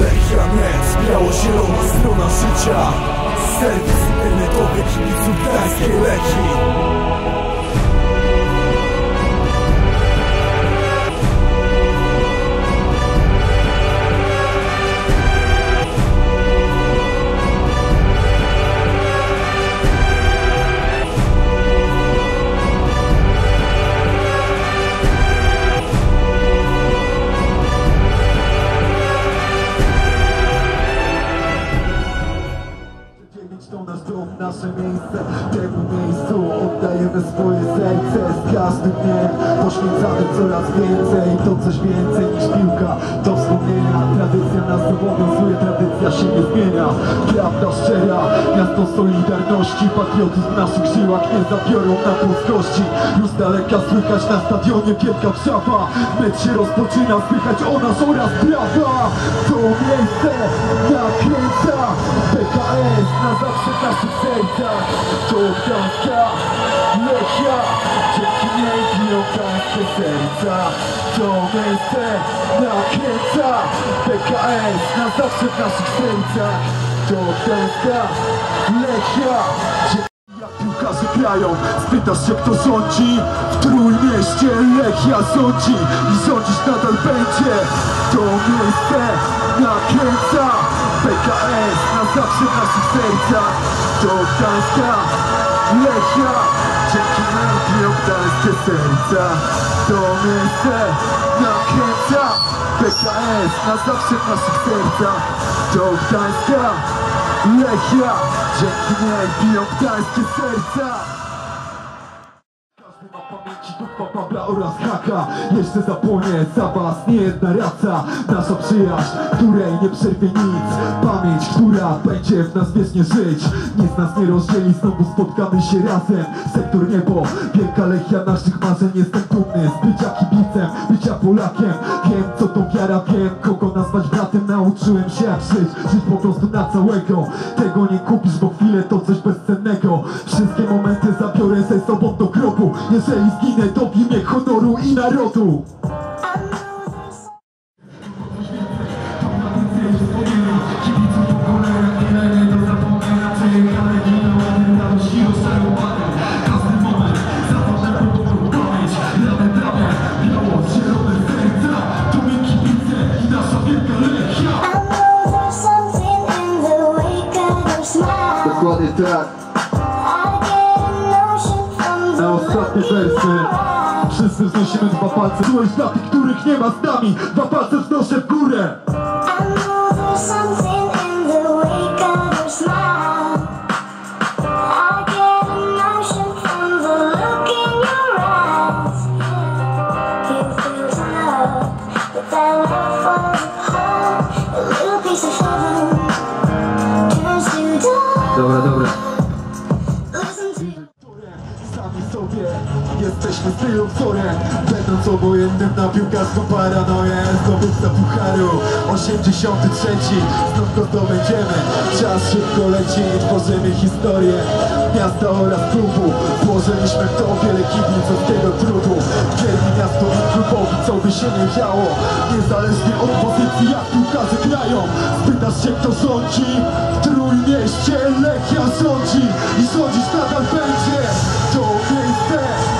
Lechia Net, biało-zielona strona życia. Serwis internetowy kibiców gdańskiej Lechii coraz więcej To coś więcej niż piłka, to wspomnienia Tradycja nas zobowiązuje, tradycja się nie zmienia. Prawda szczera, miasto solidarności Patriotyzm w naszych żyłach nie zabiorą na płaskości Już daleka słychać na stadionie wielka wrzawa Mecz się rozpoczyna, słychać o nas oraz brawa. To miejsce nakręca PKS na zawsze w naszych sercach. To Gdańska Lechia Dzięki niej biją gdańskie serca. To miejsce nakręca PKS na zawsze w naszych sercach. To Gdańska Lechia Dzięki jak piłkarze grają, spytasz się kto rządzi W Trójmieście Lechia rządzi i rządzić nadal będzie. To miejsce nakręca PKS na zawsze w naszych sercach. To Gdańska Lechia Dzięki nam biją gdańskie serca To miejsce nakręca PKS na zawsze w naszych sercach To Gdańska Lechia Dzięki niej biją gdańskie serca każdy ma Pawla oraz Haka. Jeszcze zapłonie za was nie jedna raca. Nasza przyjaźń, której nie przerwie nic. Pamięć, która będzie w nas wiecznie żyć. Nic nas nie rozdzieli, znowu spotkamy się razem. Sektor niebo, wielka lechia naszych marzeń. Jestem dumny z bycia kibicem, bycia Polakiem. Wiem co to wiara, wiem kogo nazwać bratem. Nauczyłem się jak żyć, żyć po prostu na całego. Tego nie kupisz, bo chwilę to coś bezcennego. Wszystkie momenty zabiorę ze sobą do grobu. Jeżeli zginę to imię honoru i narodu obojętnym na piłkarską paranoję Zdobywca pucharu. 83 Znów go zdobędziemy Czas szybko leci Tworzymy historię. Miasta oraz klubu Włożyliśmy w to wiele kibiców tego trudu. Wierni miasto i klubowi co by się nie działo. Niezależnie od pozycji jak piłkarze grają. Spytasz się kto rządzi? W Trójmieście Lechia rządzi. I rządzić nadal będzie To miejsce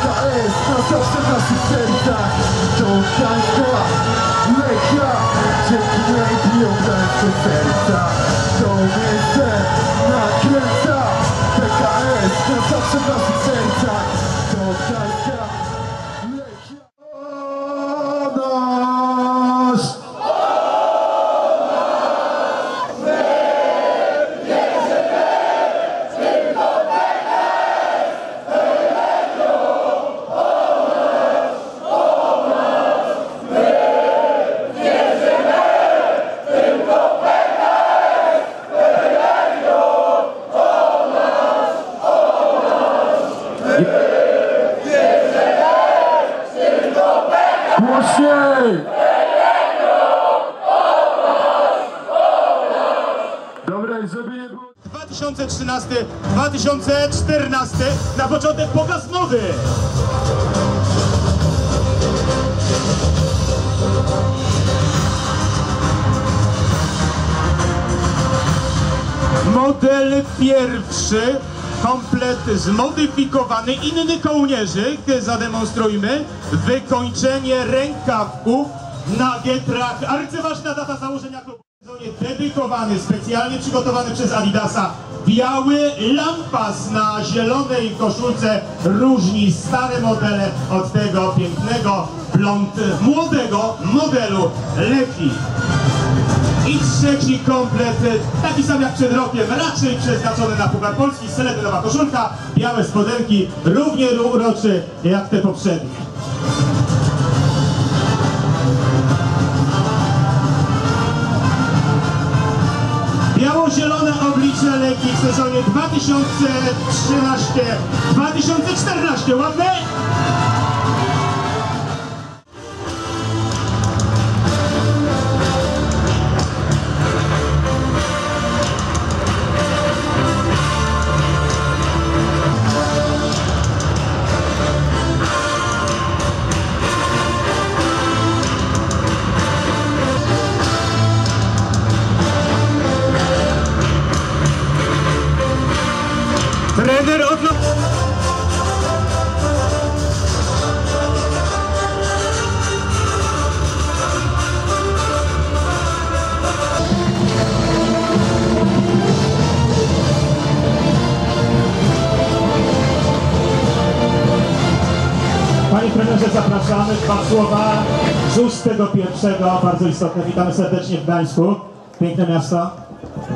PKS na zawsze w naszych sercach Gdańska Lechia Dzięki niej biją gdańskie serca To miejsce nakręca PKS na zawsze w naszych sercach To 2013, 2014. Na początek pokaz nowy. Model pierwszy, komplet zmodyfikowany, inny kołnierzyk, zademonstrujmy, wykończenie rękawków na wietrach, arcyważna data założenia klubu dedykowany, specjalnie przygotowany przez Adidasa. Biały lampas na zielonej koszulce różni stare modele od tego pięknego, blond, młodego modelu Lechi. I trzeci komplet, taki sam jak przed rokiem, raczej przeznaczony na Puchar Polski, selenowa koszulka, białe spodenki, równie uroczy jak te poprzednie. Biało-zielone oblicze Legii w sezonie 2013-2014. Ładne? Panie trenerze, zapraszamy. Dwa słowa z ust tego pierwszego, bardzo istotne. Witamy serdecznie w Gdańsku. Piękne miasto.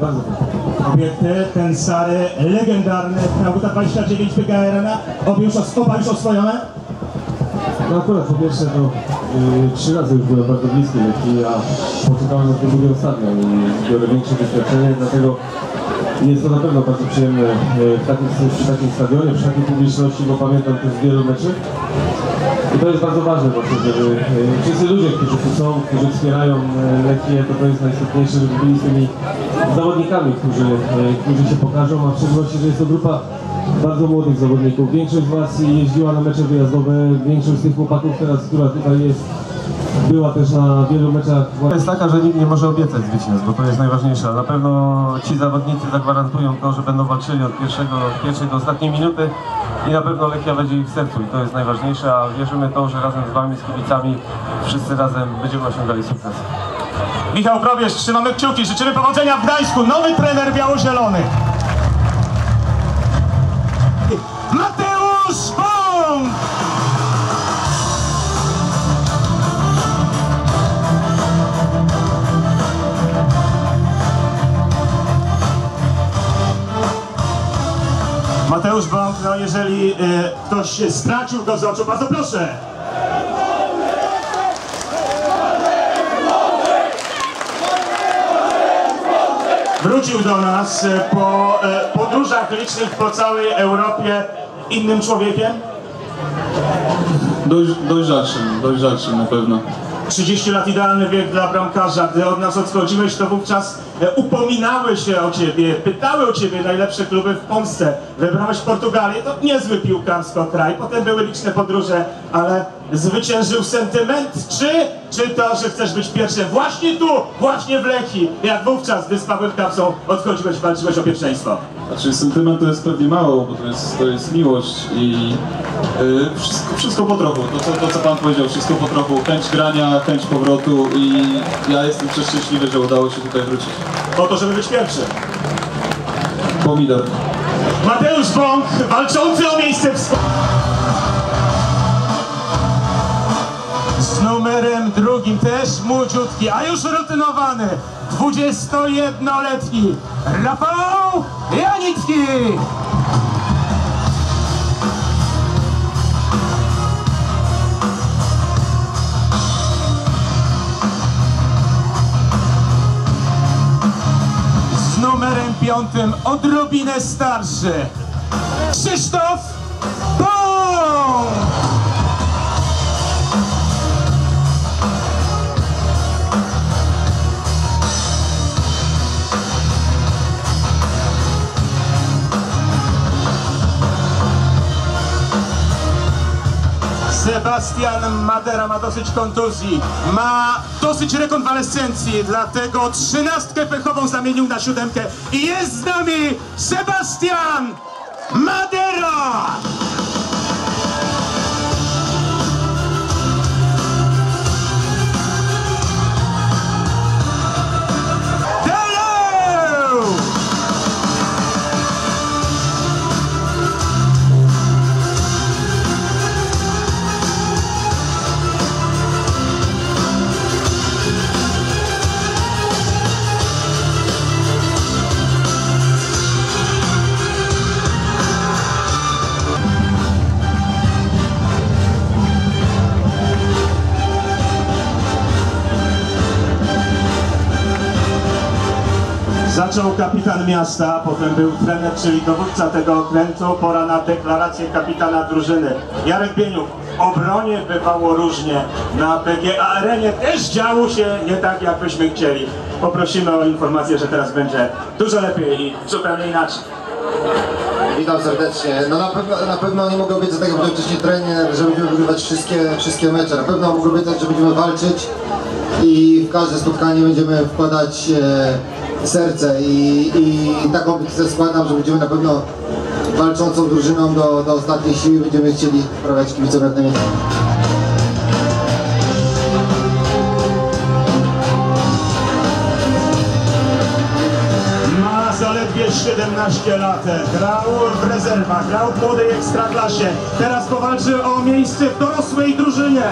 Bardzo Obiekty, ten stary, legendarny Nauta 29 PGA Arena. Obie już, oba już oswojone. No akurat po pierwsze to y, trzy razy już byłem bardzo bliski a poczekałem na ten drugi ostatnio i biorę większe doświadczenie, dlatego jest to na pewno bardzo przyjemne y, w takim, przy takim stadionie, przy takiej publiczności, bo pamiętam też wielu meczy. I to jest bardzo ważne właśnie, żeby wszyscy ludzie, którzy tu są, którzy wspierają y, Lekię, to to jest najistotniejsze, żeby byli z tymi zawodnikami, którzy, y, którzy się pokażą, a w szczególności, że jest to grupa bardzo młodych zawodników. Większość z Was jeździła na mecze wyjazdowe, większość z tych chłopaków teraz, która tutaj jest, była też na wielu meczach. To jest taka, że nikt nie może obiecać zwycięstw, bo to jest najważniejsze. Na pewno ci zawodnicy zagwarantują to, że będą walczyli od, pierwszego, pierwszej do ostatniej minuty i na pewno Lechia będzie ich w sercu i to jest najważniejsze, a wierzymy to, że razem z Wami, z kibicami, wszyscy razem będziemy osiągali sukces. Michał Probierz, trzymamy kciuki, życzymy powodzenia w Gdańsku. Nowy trener biało-zielony. No jeżeli y, ktoś stracił go z oczu, bardzo proszę. wrócił do nas e, po e, podróżach licznych po całej Europie innym człowiekiem. Doj, dojrzalszym, dojrzalszym na pewno. 30 lat idealny wiek dla bramkarza. Gdy od nas odchodziłeś, to wówczas e, upominały się o ciebie, pytały o ciebie najlepsze kluby w Polsce. Wybrałeś Portugalię, to niezły piłkarsko kraj. Potem były liczne podróże, ale zwyciężył sentyment, czy, czy to, że chcesz być pierwszym właśnie tu, właśnie w Lechii, jak wówczas, gdy z Pawłem Kapsą odchodziłeś, walczyłeś o pierwszeństwo. Znaczy sentyment to jest pewnie mało, bo to jest, to jest miłość i y, wszystko, wszystko po trochu. To co, to co Pan powiedział, wszystko po trochu. Chęć grania, chęć powrotu i ja jestem przeszczęśliwy, że udało się tutaj wrócić. Po to, żeby być pierwszym. Pomidor. Mateusz Bąk, walczący o miejsce w Z numerem drugim, też młodziutki, a już rutynowany, 21-letni Rafał Janicki. Z numerem piątym, odrobinę starszy, Krzysztof Sebastian Madera ma dosyć kontuzji, ma dosyć rekonwalescencji, dlatego trzynastkę pechową zamienił na siódemkę i jest z nami Sebastian Madera! Zaczął kapitan miasta, potem był trener, czyli dowódca tego okrętu. Pora na deklarację kapitana drużyny. Jarek Bieniuk. Obronie bywało różnie. Na PGA Arenie też działo się nie tak, jak byśmy chcieli. Poprosimy o informację, że teraz będzie dużo lepiej i zupełnie inaczej. Witam serdecznie. No na pewno, na pewno nie mogę obiecać tego, że wcześniej trener, że będziemy wygrywać wszystkie, wszystkie mecze. Na pewno mogę obiecać, że będziemy walczyć i w każde spotkanie będziemy wkładać e, serce i, i taką obietnicę składam, że będziemy na pewno walczącą drużyną do, do ostatniej siły będziemy chcieli sprawiać kibicom jak. Ma zaledwie 17 lat. Grał w rezerwach, grał w młodej ekstraklasie. Teraz powalczy o miejsce w dorosłej drużynie.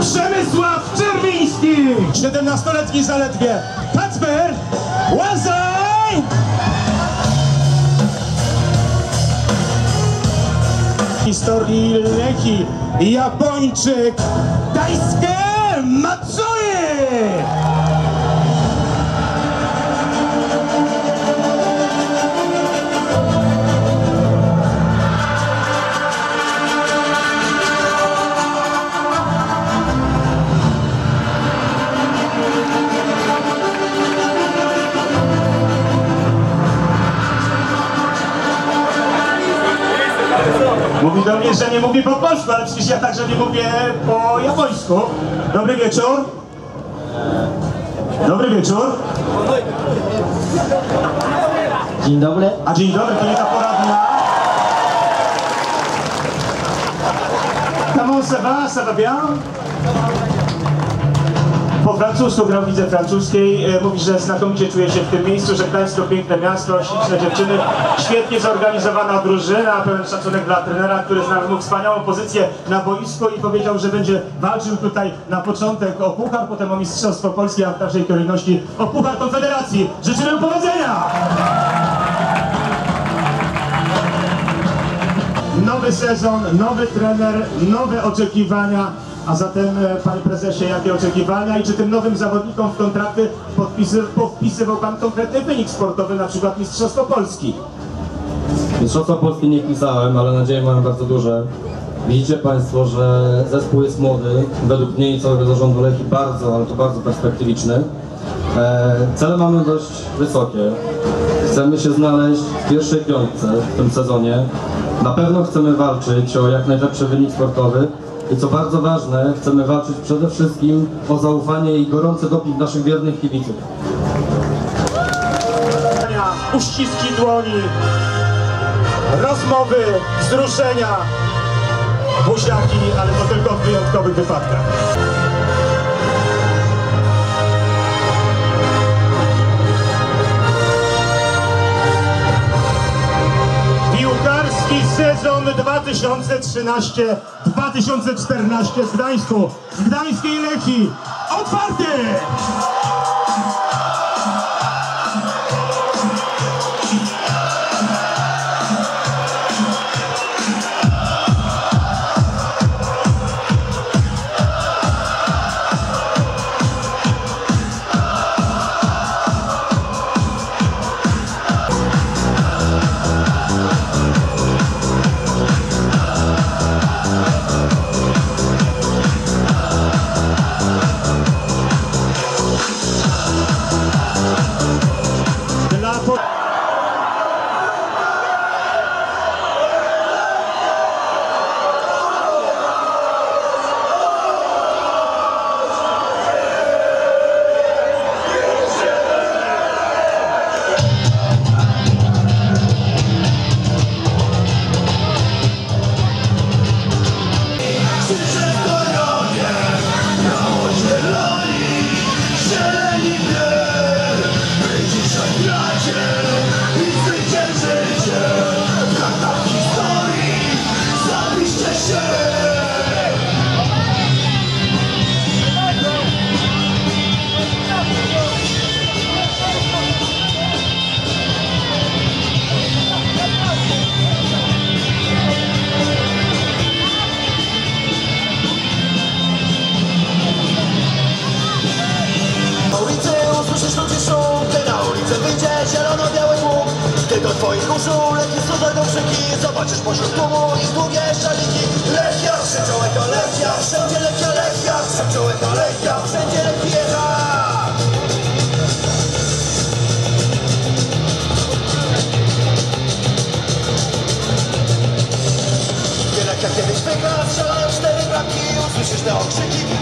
Przemysław Czerwiński! 17-letni zaledwie. Łazaj! Historii Leki, Japończyk, Daisuke że nie mówię po polsku, ale przecież ja także nie mówię po japońsku. Dobry wieczór. Dobry wieczór. Dzień dobry. A dzień dobry, to nie ta pora dnia. Comment ça va? Ça va bien? Po francusku grał widzę francuskiej. E, Mówi, że znakomicie czuje się w tym miejscu, że Gdańsk to piękne miasto, śliczne dziewczyny, świetnie zorganizowana drużyna, pełen szacunek dla trenera, który znalazł mu wspaniałą pozycję na boisku i powiedział, że będzie walczył tutaj na początek o puchar, potem o Mistrzostwo Polski, a w dalszej kolejności o puchar Konfederacji. Życzymy powodzenia! Nowy sezon, nowy trener, nowe oczekiwania. A zatem, e, panie prezesie, jakie oczekiwania i czy tym nowym zawodnikom w kontrakty podpisy, podpisywał pan konkretny wynik sportowy, na przykład Mistrzostwo Polski? Mistrzostwa Polski nie pisałem, ale nadzieje mam bardzo duże. Widzicie Państwo, że zespół jest młody, według mnie i całego zarządu Leki bardzo, ale to bardzo perspektywiczny. E, cele mamy dość wysokie. Chcemy się znaleźć w pierwszej piątce w tym sezonie. Na pewno chcemy walczyć o jak najlepszy wynik sportowy. I co bardzo ważne, chcemy walczyć przede wszystkim o zaufanie i gorący doping naszych wiernych kibiców. Uściski dłoni, rozmowy, wzruszenia, buziaki, ale to tylko w wyjątkowych wypadkach. Sezon 2013-2014 w Gdańsku, w Gdańskiej Leki, otwarty! zobaczysz pośród tłumu i długie szaliki Lechia, sędziołeka Lechia, wszędzie Lechia Lechia Sędziołeka Lechia, wszędzie Lechia Wielek kiedyś wygra, strzelają cztery bramki. Usłyszysz te okrzyki.